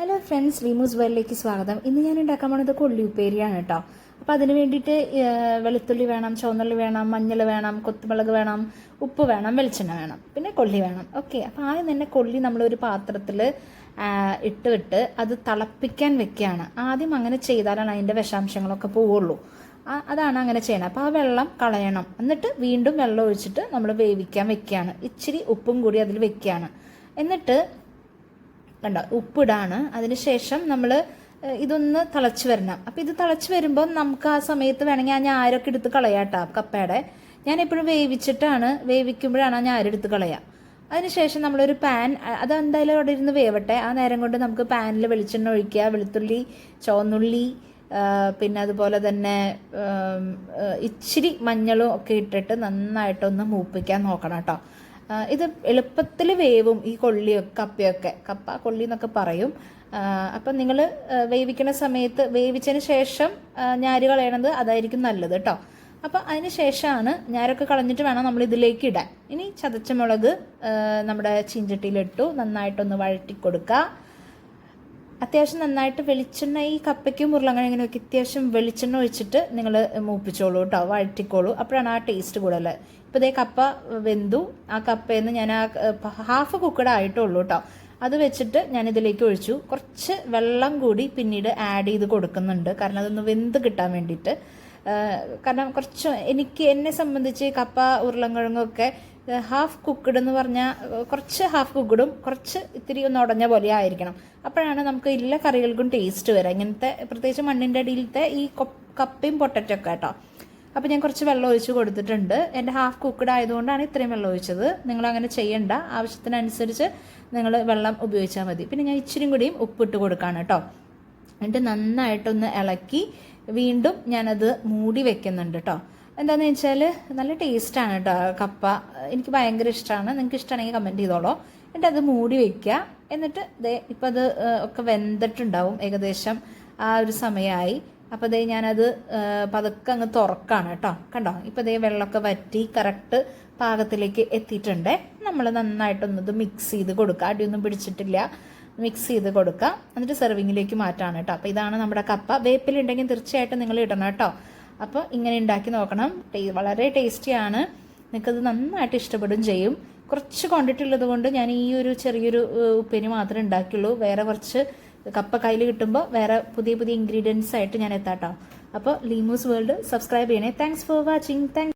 Hello friends റീമൂസ് വെല്ലിലേക്ക് സ്വാഗതം. ഇന്ന് ഞാൻ ഉണ്ടാക്കാൻ പോണത് കൊള്ളി ഉപ്പേരിയാണ് കേട്ടോ. അപ്പോൾ അതിന് വേണ്ടിയിട്ട് വെളുത്തുള്ളി വേണം ചുവന്നുള്ളി വേണം മഞ്ഞൾ വേണം കൊത്തുമുളക് വേണം ഉപ്പ് വേണം വെളിച്ചെണ്ണ വേണം പിന്നെ കൊള്ളി വേണം. ഓക്കെ അപ്പോൾ ആദ്യം തന്നെ കൊള്ളി നമ്മളൊരു പാത്രത്തിൽ ഇട്ട് വിട്ട് അത് തിളപ്പിക്കാൻ വെക്കുകയാണ്. ആദ്യം അങ്ങനെ ചെയ്താലാണ് അതിന്റെ വിഷാംശങ്ങളൊക്കെ പോവുള്ളൂ. അതാണ് അങ്ങനെ ചെയ്യണം. അപ്പോൾ ആ വെള്ളം കളയണം. എന്നിട്ട് വീണ്ടും വെള്ളം ഒഴിച്ചിട്ട് നമ്മൾ വേവിക്കാൻ വെക്കുകയാണ്. ഇച്ചിരി ഉപ്പും കൂടി അതിൽ വെക്കുകയാണ്. എന്നിട്ട് കണ്ടോ? ഉപ്പിടാണ്. അതിനുശേഷം നമ്മൾ ഇതൊന്ന് തിളച്ച് വരണം. അപ്പം ഇത് തിളച്ച് വരുമ്പോൾ നമുക്ക് ആ സമയത്ത് വേണമെങ്കിൽ ആ ഞാരൊക്കെ എടുത്ത് കളയാട്ടോ കപ്പയുടെ ഞാൻ എപ്പോഴും വേവിച്ചിട്ടാണ് വേവിക്കുമ്പോഴാണ് ആ ഞാരെടുത്ത് കളയുക അതിനുശേഷം നമ്മളൊരു പാൻ അത് എന്തായാലും അവിടെ ഇരുന്ന് വേവട്ടെ. ആ നേരം കൊണ്ട് നമുക്ക് പാനിൽ വെളിച്ചെണ്ണ ഒഴിക്കുക വെളുത്തുള്ളി ചുവന്നുള്ളി പിന്നെ അതുപോലെ തന്നെ ഇച്ചിരി മഞ്ഞളും ഒക്കെ ഇട്ടിട്ട് നന്നായിട്ടൊന്ന് മൂപ്പിക്കാൻ നോക്കണം കേട്ടോ ഇത് എളുപ്പത്തിൽ വേവും ഈ കൊള്ളിയൊക്കെ കപ്പയൊക്കെ. കപ്പ കൊള്ളി എന്നൊക്കെ പറയും. അപ്പം നിങ്ങൾ വേവിക്കുന്ന സമയത്ത് വേവിച്ചതിന് ശേഷം ഞാര് കളയണത് അതായിരിക്കും നല്ലത് കേട്ടോ അപ്പം അതിന് ശേഷമാണ് ഞാരൊക്കെ കളഞ്ഞിട്ട് വേണം നമ്മൾ ഇതിലേക്ക് ഇടാൻ. ഇനി ചതച്ച മുളക് നമ്മുടെ ചീഞ്ചട്ടിയിലിട്ടു. നന്നായിട്ടൊന്ന് വഴറ്റി കൊടുക്കുക അത്യാവശ്യം നന്നായിട്ട് വെളിച്ചെണ്ണ ഈ കപ്പയ്ക്കും ഇങ്ങനെയൊക്കെ അത്യാവശ്യം വെളിച്ചെണ്ണ ഒഴിച്ചിട്ട് നിങ്ങൾ മൂപ്പിച്ചോളൂ കേട്ടോ വഴറ്റിക്കോളൂ. അപ്പോഴാണ് ആ ടേസ്റ്റ് കൂടുതൽ. ഇപ്പോൾ ഇതേ കപ്പ വെന്തു. ആ കപ്പയിൽ നിന്ന് ഞാൻ ആ ഹാഫ് കുക്കഡ് ആയിട്ടുള്ളൂ കേട്ടോ. അത് വെച്ചിട്ട് ഞാൻ ഇതിലേക്ക് ഒഴിച്ചു. കുറച്ച് വെള്ളം കൂടി പിന്നീട് ആഡ് ചെയ്ത് കൊടുക്കുന്നുണ്ട്. കാരണം അതൊന്ന് വെന്ത് കിട്ടാൻ വേണ്ടിയിട്ട്. കാരണം കുറച്ച് എനിക്ക് എന്നെ സംബന്ധിച്ച് കപ്പ ഉരുളൻകിഴങ്ങൊക്കെ ഹാഫ് കുക്ക്ഡ് എന്ന് പറഞ്ഞാൽ കുറച്ച് ഹാഫ് കുക്ക്ഡും കുറച്ച് ഇത്തിരി ഒന്ന് ഉടഞ്ഞ പോലെ ആയിരിക്കണം. അപ്പോഴാണ് നമുക്ക് എല്ലാ കറികൾക്കും ടേസ്റ്റ് വരിക ഇങ്ങനത്തെ പ്രത്യേകിച്ച് മണ്ണിന്റെ അടിയിലത്തെ ഈ കപ്പയും പൊട്ടറ്റോ ഒക്കെ കേട്ടോ അപ്പോൾ ഞാൻ കുറച്ച് വെള്ളം ഒഴിച്ച് കൊടുത്തിട്ടുണ്ട്. എന്റെ ഹാഫ് കുക്ക്ഡ് ആയതുകൊണ്ടാണ് ഇത്രയും വെള്ളം ഒഴിച്ചത്. നിങ്ങൾ അങ്ങനെ ചെയ്യണ്ട. ആവശ്യത്തിനനുസരിച്ച് നിങ്ങൾ വെള്ളം ഉപയോഗിച്ചാൽ മതി. പിന്നെ ഞാൻ ഇച്ചിരി കൂടിയും ഉപ്പിട്ട് കൊടുക്കുകയാണ് കേട്ടോ എന്നിട്ട് നന്നായിട്ടൊന്ന് ഇളക്കി വീണ്ടും ഞാനത് മൂടി വെക്കുന്നുണ്ട് കേട്ടോ എന്താണെന്ന് വെച്ചാൽ നല്ല ടേസ്റ്റാണ് കേട്ടോ കപ്പ. എനിക്ക് ഭയങ്കര ഇഷ്ടമാണ് നിങ്ങൾക്ക് ഇഷ്ടമാണെങ്കിൽ കമന്റ് ചെയ്തോളൂ. എന്നിട്ട് അത് മൂടി വയ്ക്കുക എന്നിട്ട് ദേ ഇപ്പം അത് ഒക്കെ വെന്തിട്ടുണ്ടാവും ഏകദേശം ആ ഒരു സമയമായി അപ്പോൾ ദേ ഞാനത് പതുക്കെ അങ്ങ് തുറക്കാണ് കേട്ടോ കണ്ടോ? ഇപ്പോൾ ദേ വെള്ളമൊക്കെ വറ്റി കറക്റ്റ് പാകത്തിലേക്ക് എത്തിയിട്ടുണ്ട്. നമ്മൾ നന്നായിട്ടൊന്നത് മിക്സ് ചെയ്ത് കൊടുക്കുക അടിയൊന്നും പിടിച്ചിട്ടില്ല. മിക്സ് ചെയ്ത് കൊടുക്കുക എന്നിട്ട് സെർവിങ്ങിലേക്ക് മാറ്റാണ് കേട്ടോ അപ്പോൾ ഇതാണ് നമ്മുടെ കപ്പ. വേപ്പിലുണ്ടെങ്കിൽ തീർച്ചയായിട്ടും നിങ്ങൾ ഇടണം കേട്ടോ അപ്പോൾ ഇങ്ങനെ ഉണ്ടാക്കി നോക്കണം. വളരെ ടേസ്റ്റിയാണ് നിങ്ങൾക്കത് നന്നായിട്ട് ഇഷ്ടപ്പെടും ചെയ്യും. കുറച്ച് ക്വാണ്ടിറ്റി ഉള്ളത് കൊണ്ട് ഞാൻ ഈ ഒരു ചെറിയൊരു ഉപ്പേരി മാത്രമേ ഉണ്ടാക്കിയുള്ളൂ. വേറെ കുറച്ച് കപ്പ കയ്യിൽ കിട്ടുമ്പോൾ വേറെ പുതിയ പുതിയ ഇൻഗ്രീഡിയൻസ് ആയിട്ട് ഞാൻ എത്താട്ടോ. അപ്പോൾ ലീമൂസ് വേൾഡ് സബ്സ്ക്രൈബ് ചെയ്യണേ. Thanks for watching thank